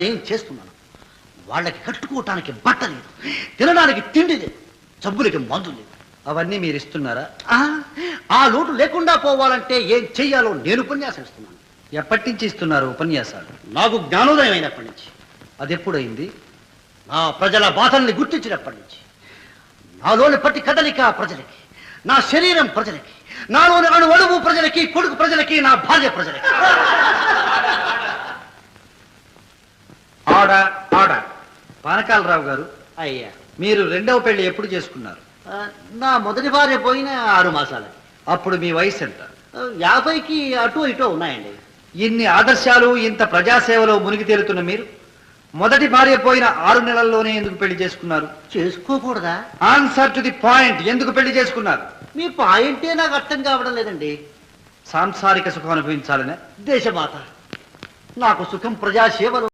ఏం చేస్తున్నాను? వాళ్ళకి కట్టుకోవటానికి బట్ట లేదు. తినడానికి తిండి లేదు. జబ్బులకి మందు లేదు. అవన్నీ మీరు ఇస్తున్నారా? ఆ, ఆ లోటు లేకుండా పోవాలంటే ఏం చెయ్యాలో నేను ఉపన్యాసం ఇస్తున్నాను. ఎప్పటి నుంచి ఇస్తున్నారు ఉపన్యాసాలు? నాకు జ్ఞానోదయం అయినప్పటి నుంచి. అది ఎప్పుడైంది? నా ప్రజల బాధల్ని గుర్తించినప్పటి నుంచి. నాలోని ప్రతి కదలిక ప్రజలకి నా శరీరం ప్రజలకి నాలోని అణు అణువు ప్రజలకి కొడుకు ప్రజలకి నా భార్య ప్రజలకి. పానకాలరావు గారు అయ్యా. మీరు రెండవ పెళ్ళి ఎప్పుడు చేసుకున్నారు? ఆ, నా మొదటి భార్య పోయిన ఆరు మాసాలకి అప్పుడు మీ వయసు ఎంత? యాభైకి అటు ఇటో ఉన్నాయండి. ఇన్ని ఆదర్శాలు ఇంత ప్రజాసేవలో మునిగి తేలుతున్న మీరు? మొదటి భార్య పోయిన ఆరు నెలల్లోనే ఎందుకు పెళ్ళి చేసుకున్నారు? చేసుకోకూడదా? ఆన్సర్ టు ది పాయింట్ ఎందుకు పెళ్ళి చేసుకున్నారు? మీ పాయింటే నాకు అర్థం కావడం లేదండి. సాంసారిక సుఖం అనుభవించాలనే? దేశమాత నాకు సుఖం ప్రజాసేవలో